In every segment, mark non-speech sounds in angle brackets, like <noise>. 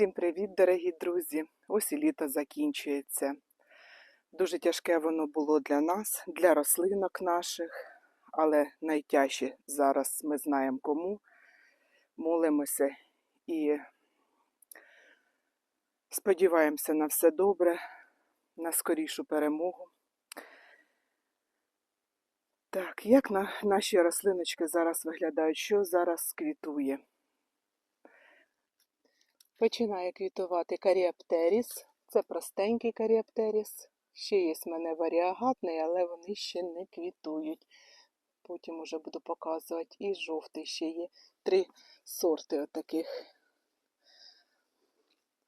Всім привіт, дорогі друзі! Ось і літо закінчується. Дуже тяжке воно було для нас, для рослинок наших, але найтяжче зараз ми знаємо кому. Молимося і сподіваємося на все добре, на скорішу перемогу. Так, як на, наші рослиночки зараз виглядають? Що зараз квітує? Починає квітувати каріаптеріс. Це простенький каріаптеріс. Ще є в мене варіагатний, але вони ще не квітують. Потім уже буду показувати. І жовтий ще є. Три сорти отаких.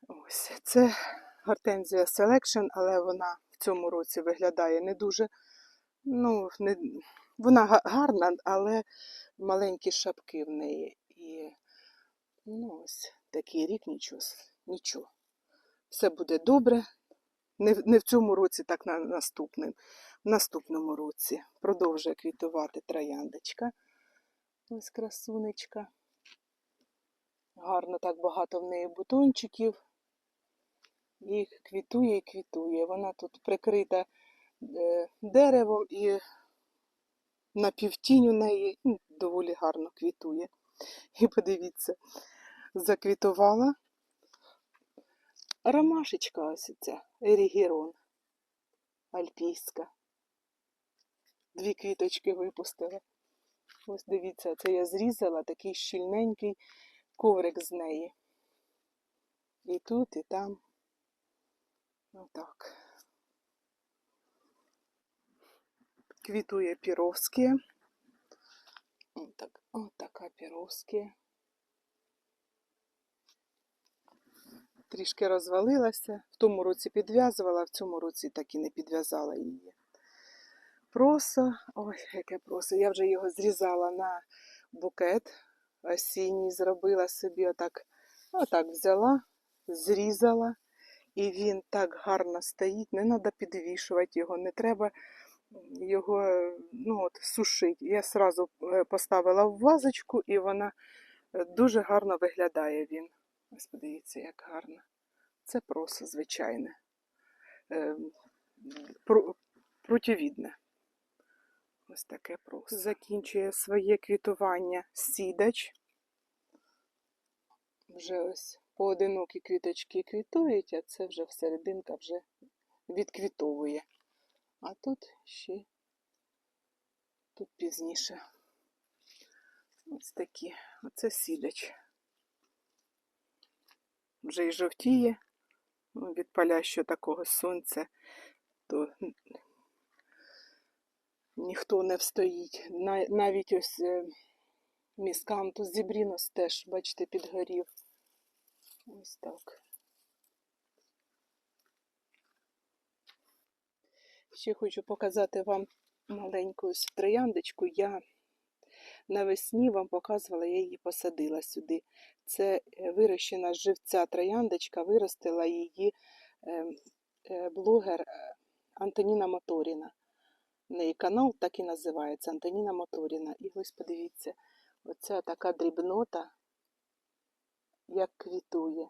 Ось. Це гортензія Selection, але вона в цьому році виглядає не дуже. Ну, не, вона гарна, але маленькі шапки в неї. І ну, ось такий рік нічого. нічого. Все буде добре. Не, не в цьому році, так на наступним. В наступному році продовжує квітувати трояндочка. Ось красунечка. Гарно так багато в неї бутончиків. І квітує і квітує. Вона тут прикрита е, деревом і на півтінь у неї доволі гарно квітує. І подивіться, заквітувала ромашечка ось ця, ерігерон альпійська. Дві квіточки випустила. Ось дивіться, це я зрізала такий щільненький коврик з неї. І тут, і там. Отак. Квітує піровське. Отак, отака піровське. Трішки розвалилася. В тому році підв'язувала, в цьому році так і не підв'язала її. Просо, ой, яке просо. Я вже його зрізала на букет осінній, зробила собі отак, отак взяла, зрізала, і він так гарно стоїть, не треба підвішувати його, не треба його ну, от, сушити. Я сразу е, поставила в вазочку, і вона е, дуже гарно виглядає він. Ось подивіться, як гарно. Це просо звичайне. Е, Прутєвідне. Ось таке просто. Закінчує своє квітування сідач. Вже ось поодинокі квіточки квітують, а це вже всерединка вже відквітовує. А тут ще тут пізніше. Ось такі. Оце сідач. Вже і жовтіє. Ну, Від палящого такого сонця, то ніхто не встоїть. Навіть ось е, міскантус зібрінос теж, бачите, підгорів. Ось так. Ще хочу показати вам маленьку ось трояндочку. Я навесні вам показувала, я її посадила сюди. Це е, вирощена живця трояндочка, виростила її е, е, блогер е, Антоніна Моторіна. Неї канал так і називається Антоніна Моторіна. І ось подивіться, оця така дрібнота, як квітує.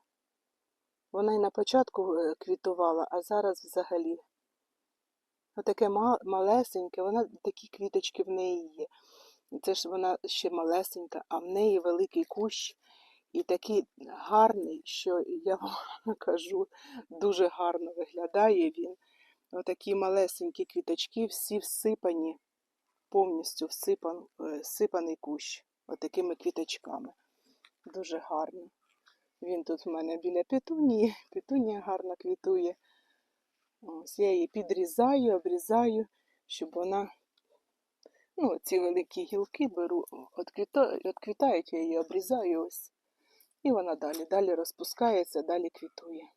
Вона і на початку квітувала, а зараз взагалі. Отаке ма- малесеньке, вона такі квіточки в неї є. Це ж вона ще малесенька, а в неї великий кущ і такий гарний, що я вам <laughs> кажу, дуже гарно виглядає він. Отакі малесенькі квіточки, всі всипані, повністю всипан, е, всипаний кущ отакими квіточками. Дуже гарно. Він тут в мене біля петунії, <laughs> петунія гарно квітує. Ось я її підрізаю, обрізаю, щоб вона, ну, ці великі гілки беру, відквітають, я її обрізаю ось. І вона далі, далі розпускається, далі квітує.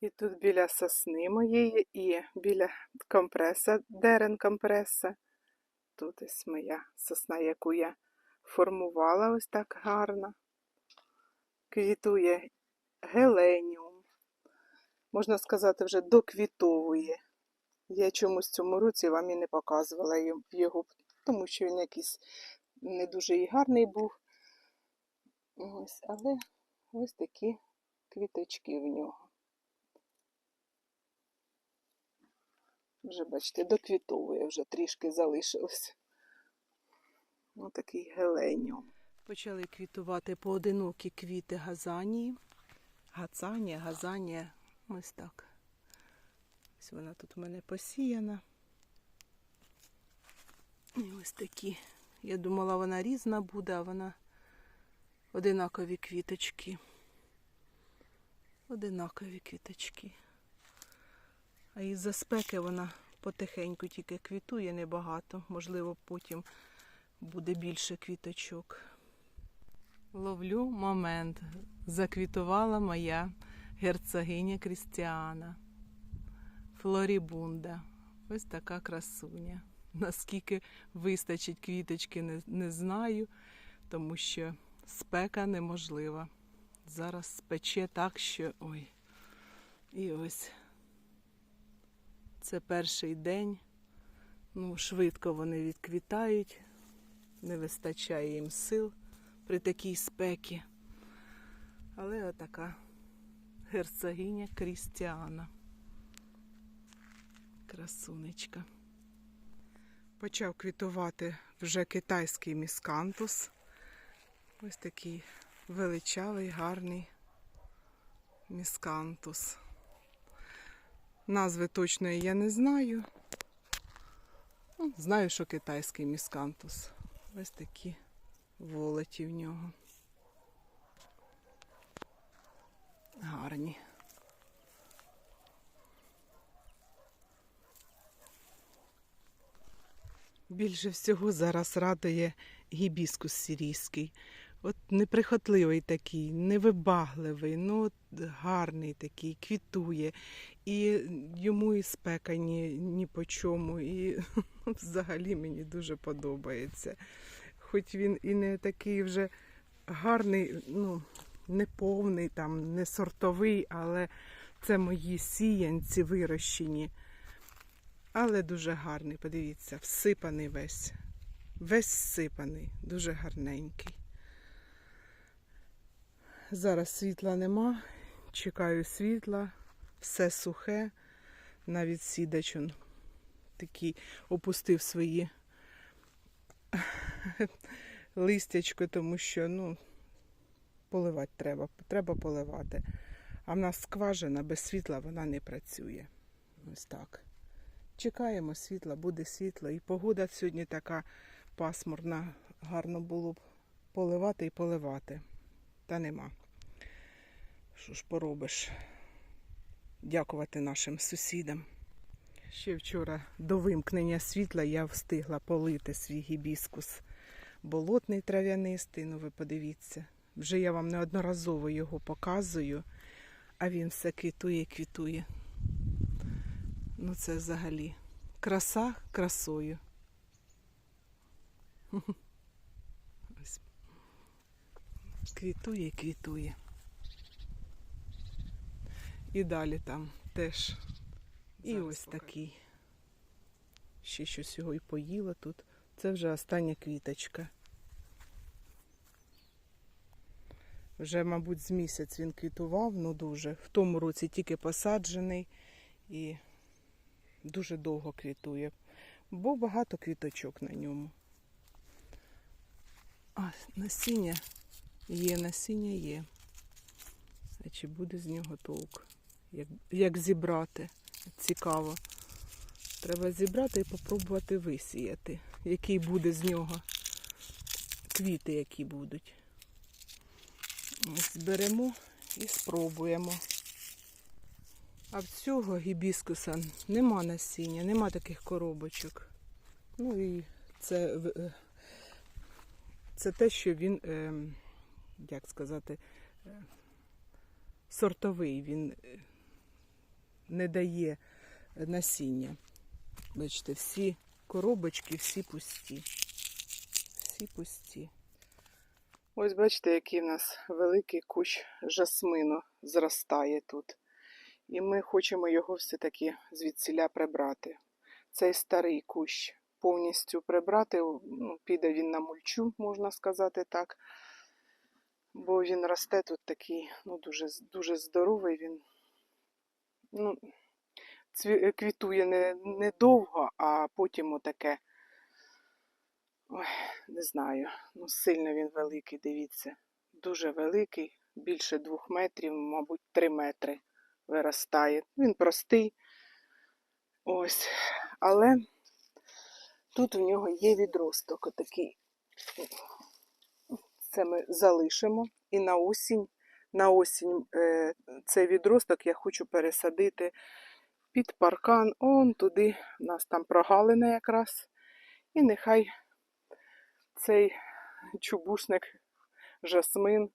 І тут біля сосни моєї, і біля компреса, дерен компреса. Тут ось моя сосна, яку я формувала ось так гарно. Квітує геленіум. Можна сказати, вже доквітовує. Я чомусь цьому році вам і не показувала його, тому що він якийсь не дуже і гарний був. Ось, але ось такі квіточки в нього. Вже, бачите, доквітовує, вже трішки залишилось. Ось такий геленіум. Почали квітувати поодинокі квіти газанії. Гацанія, газанія, ось так. Ось вона тут у мене посіяна. І ось такі. Я думала, вона різна буде, а вона одинакові квіточки. Одинакові квіточки. А із-за спеки вона потихеньку тільки квітує небагато. Можливо, потім буде більше квіточок. Ловлю момент. Заквітувала моя герцогиня Крістіана. Флорібунда. Ось така красуня. Наскільки вистачить квіточки, не, не знаю, тому що спека неможлива. Зараз спече так, що ой. І ось це перший день. Ну, швидко вони відквітають, не вистачає їм сил при такій спекі. Але отака герцогиня Крістіана. Красунечка. Почав квітувати вже китайський міскантус. Ось такий величавий, гарний міскантус. Назви точної я не знаю. Ну, Знаю, що китайський міскантус. Ось такі волоті в нього. Гарні. Більше всього зараз радує гібіскус сирійський. От неприхотливий такий, невибагливий, ну от гарний такий, квітує. І йому і спека ні, ні по чому. І <laughs> взагалі мені дуже подобається. Хоч він і не такий вже гарний, ну, не повний, там, не сортовий, але це мої сіянці вирощені. Але дуже гарний, подивіться, всипаний весь. Весь всипаний, дуже гарненький. Зараз світла нема, чекаю світла, все сухе, навіть сідач он такий опустив свої <laughs> листячко, тому що ну, поливати треба, треба поливати. А в нас скважина без світла вона не працює. Ось так. Чекаємо світла, буде світло. І погода сьогодні така пасмурна. Гарно було б поливати і поливати. Та нема. Що ж поробиш? Дякувати нашим сусідам. Ще вчора до вимкнення світла я встигла полити свій гібіскус. Болотний трав'янистий, ну ви подивіться. Вже я вам неодноразово його показую, а він все квітує і квітує. Ну це взагалі краса красою. <laughs> Ось. Квітує і квітує. І далі там теж. І Зараз ось покажу. такий. Ще щось його і поїла тут. Це вже остання квіточка. Вже, мабуть, з місяць він квітував, ну дуже. В тому році тільки посаджений і дуже довго квітує. Бо багато квіточок на ньому. А, насіння є, насіння є. А чи буде з нього толк? Як, як зібрати? Цікаво. Треба зібрати і попробувати висіяти, який буде з нього. Квіти, які будуть. Зберемо і спробуємо. А в цього гібіскуса нема насіння, нема таких коробочок. Ну і це, е, це те, що він, е, як сказати, е, сортовий, він не дає насіння. Бачите, всі коробочки, всі пусті. Всі пусті. Ось бачите, який в нас великий кущ жасмину зростає тут. І ми хочемо його все-таки звідсіля прибрати. Цей старий кущ повністю прибрати, ну, піде він на мульчу, можна сказати так. бо він росте тут такий, ну, дуже, дуже здоровий він. Ну, цві- квітує не, не а потім отаке. Ой, не знаю. Ну, сильно він великий, дивіться. Дуже великий, більше двох метрів, мабуть, три метри виростає. Він простий. Ось. Але тут у нього є відросток отакий. Це ми залишимо. І на осінь, на осінь е, цей відросток я хочу пересадити під паркан, он туди, у нас там прогалина якраз. І нехай цей чубушник жасмин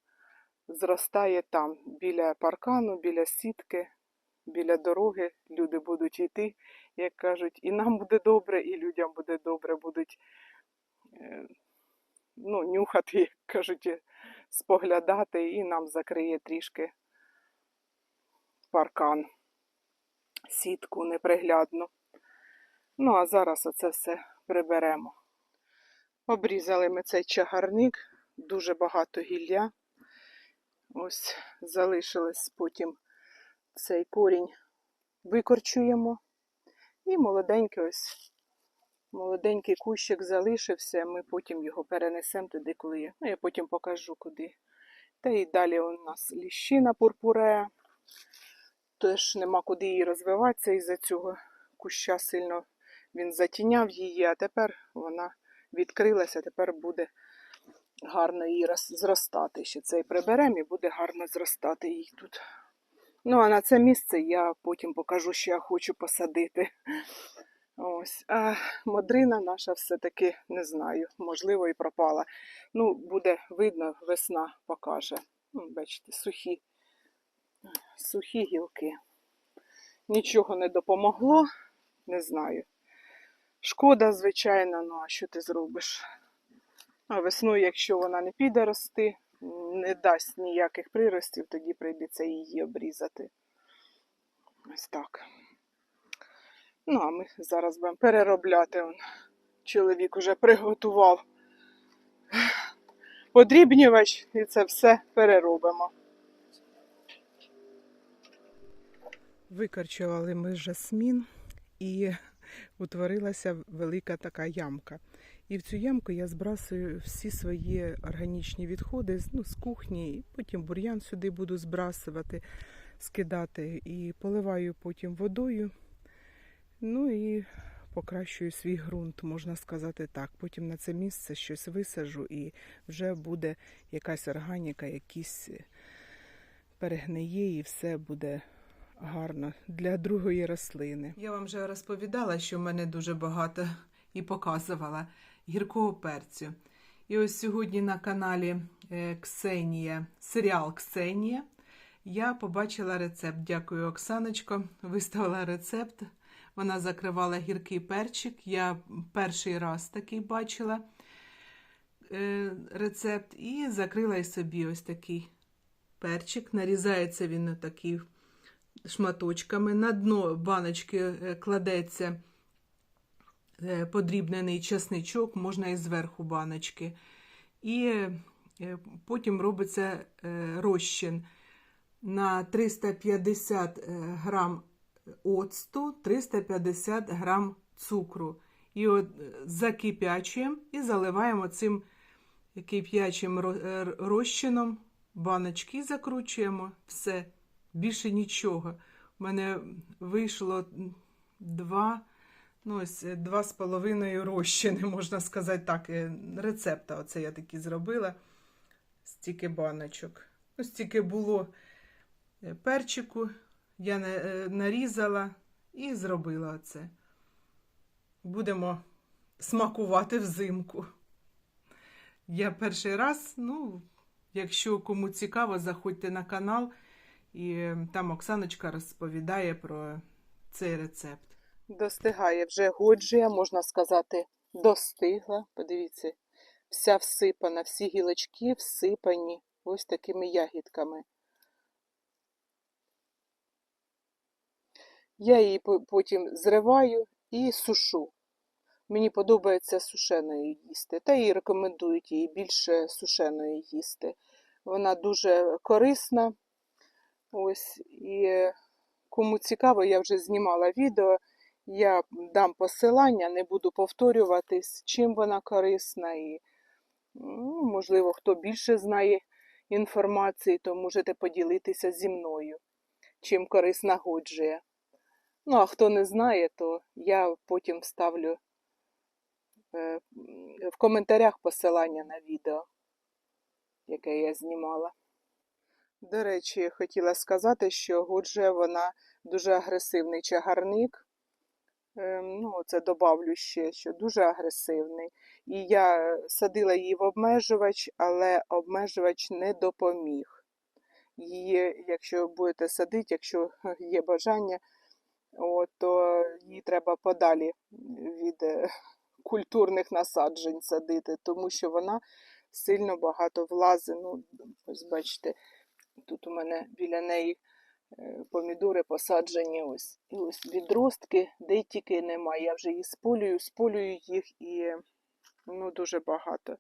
зростає там, біля паркану, біля сітки, біля дороги. Люди будуть йти, як кажуть, і нам буде добре, і людям буде добре, будуть е, ну, нюхати, як кажуть, споглядати, і нам закриє трішки паркан, сітку неприглядну. Ну, а зараз оце все приберемо. Обрізали ми цей чагарник, дуже багато гілля. Ось залишилось потім цей корінь викорчуємо. І молоденький ось молоденький кущик залишився. Ми потім його перенесемо туди, коли є. Ну, я потім покажу куди. Та і далі у нас ліщина пурпурея. Теж нема куди її розвиватися із-за цього куща сильно він затіняв її, а тепер вона відкрилася, тепер буде гарно роз- зростати. Ще цей приберемо і буде гарно зростати їй тут. Ну, а на це місце я потім покажу, що я хочу посадити. Ось. А модрина наша все-таки не знаю, можливо, і пропала. Ну, буде видно, весна покаже. Ну, бачите, сухі, сухі гілки. Нічого не допомогло, не знаю. Шкода, звичайно, ну а що ти зробиш? А весною, якщо вона не піде рости, не дасть ніяких приростів, тоді прийдеться її обрізати. Ось так. Ну, а ми зараз будемо переробляти. Чоловік уже приготував подрібнювач і це все переробимо. Викорчували ми жасмін і утворилася велика така ямка. І в цю ямку я збрасую всі свої органічні відходи ну, з кухні, потім бур'ян сюди буду збрасувати, скидати і поливаю потім водою. Ну і покращую свій ґрунт, можна сказати так. Потім на це місце щось висаджу і вже буде якась органіка, якісь перегниє і все буде гарно для другої рослини. Я вам вже розповідала, що в мене дуже багато і показувала гіркого перцю. І ось сьогодні на каналі е, Ксенія, серіал Ксенія, я побачила рецепт. Дякую, Оксаночко. Виставила рецепт. Вона закривала гіркий перчик. Я перший раз такий бачила е, рецепт і закрила собі ось такий перчик. Нарізається він такий шматочками. На дно баночки е, кладеться подрібнений часничок, можна і зверху баночки. І е, потім робиться е, розчин на 350 е, грам оцту, 350 грам цукру. І от е, закипячуємо і заливаємо цим кип'ячим е, розчином баночки закручуємо. Все, більше нічого. У мене вийшло два, ну ось е, два з половиною розчини, <laughs> можна сказати так. е, Рецепта оце я такі зробила. Стільки баночок. Ну, стільки було е, перчику, я нарізала і зробила це. Будемо смакувати взимку. Я перший раз, ну, якщо кому цікаво, заходьте на канал, і там Оксаночка розповідає про цей рецепт. Достигає вже годжія, можна сказати, достигла. Подивіться, вся всипана, всі гілочки всипані ось такими ягідками. Я її потім зриваю і сушу. Мені подобається сушеною їсти, та і рекомендують її більше сушеною їсти. Вона дуже корисна. Ось і кому цікаво, я вже знімала відео. Я дам посилання, не буду повторюватись, чим вона корисна, і ну, можливо, хто більше знає інформації, то можете поділитися зі мною, чим корисна годжія. Ну, а хто не знає, то я потім вставлю е, в коментарях посилання на відео, яке я знімала. До речі, хотіла сказати, що Годжія вона дуже агресивний чагарник. Ем, Ну, це добавлю ще, що дуже агресивний. І я садила її в обмежувач, але обмежувач не допоміг. Її, якщо будете садити, якщо <laughs> є бажання, от, то її треба подалі від е, культурних насаджень садити, тому що вона сильно багато влазить. Ну, ось бачите, тут у мене біля неї е, помідори посаджені ось. І ось відростки, де тільки немає. Я вже їх сполюю, сполюю їх і ну, дуже багато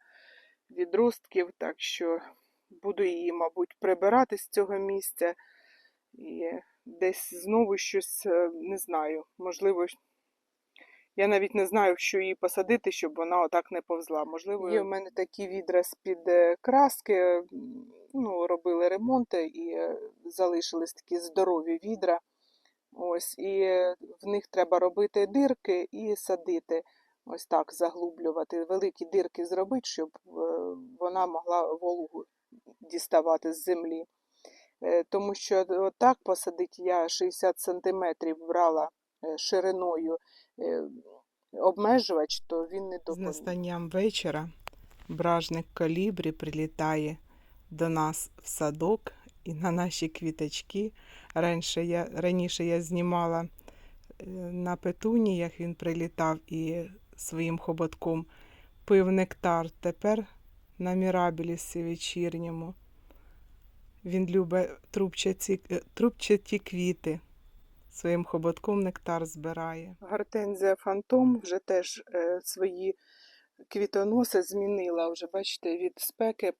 відростків, так що буду її, мабуть, прибирати з цього місця. І десь знову щось е, не знаю. Можливо, я навіть не знаю, що її посадити, щоб вона отак не повзла. Можливо, є в мене такі відра з-під е, краски. Ну, робили ремонти і е, залишились такі здорові відра. Ось, і в них треба робити дирки і садити. Ось так заглублювати. Великі дирки зробити, щоб е, вона могла вологу діставати з землі. Тому що отак посадити я 60 сантиметрів брала шириною обмежувач, то він не З допоміг. настанням вечора бражник колібрі прилітає до нас в садок і на наші квіточки. Раніше я, раніше я знімала е, на петуніях, він прилітав і своїм хоботком пив нектар. Тепер на мірабілісі вечірньому. Він любить трубчаті, е, трубчаті квіти. Своїм хоботком нектар збирає. Гортензія Фантом вже теж е, свої квітоноси змінила. Вже, бачите, від спеки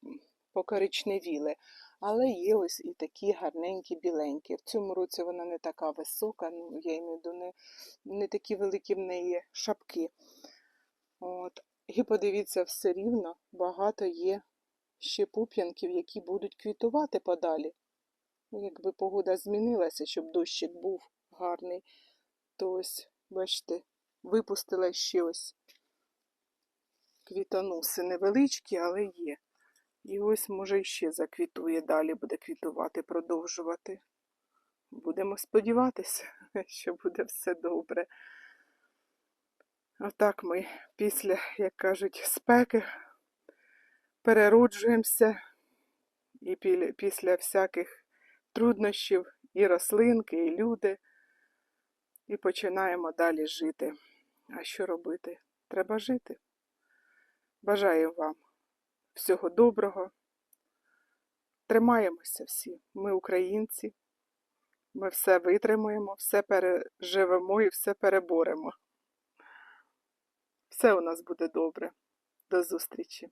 покоричневіли. Але є ось і такі гарненькі біленькі. В цьому році вона не така висока, ну, я виду, не, не такі великі в неї шапки. От. І подивіться, все рівно багато є ще пуп'янків, які будуть квітувати подалі. Ну, Якби погода змінилася, щоб дощик був гарний, то ось, бачите, випустила ще ось квітоноси невеличкі, але є. І ось, може, ще заквітує далі, буде квітувати, продовжувати. Будемо сподіватися, <laughs> що буде все добре. Отак ми після, як кажуть, спеки перероджуємося і після всяких труднощів і рослинки, і люди, і починаємо далі жити. А що робити? Треба жити. Бажаю вам всього доброго. Тримаємося всі. Ми українці. Ми все витримаємо, все переживемо і все переборемо. Все у нас буде добре. До зустрічі!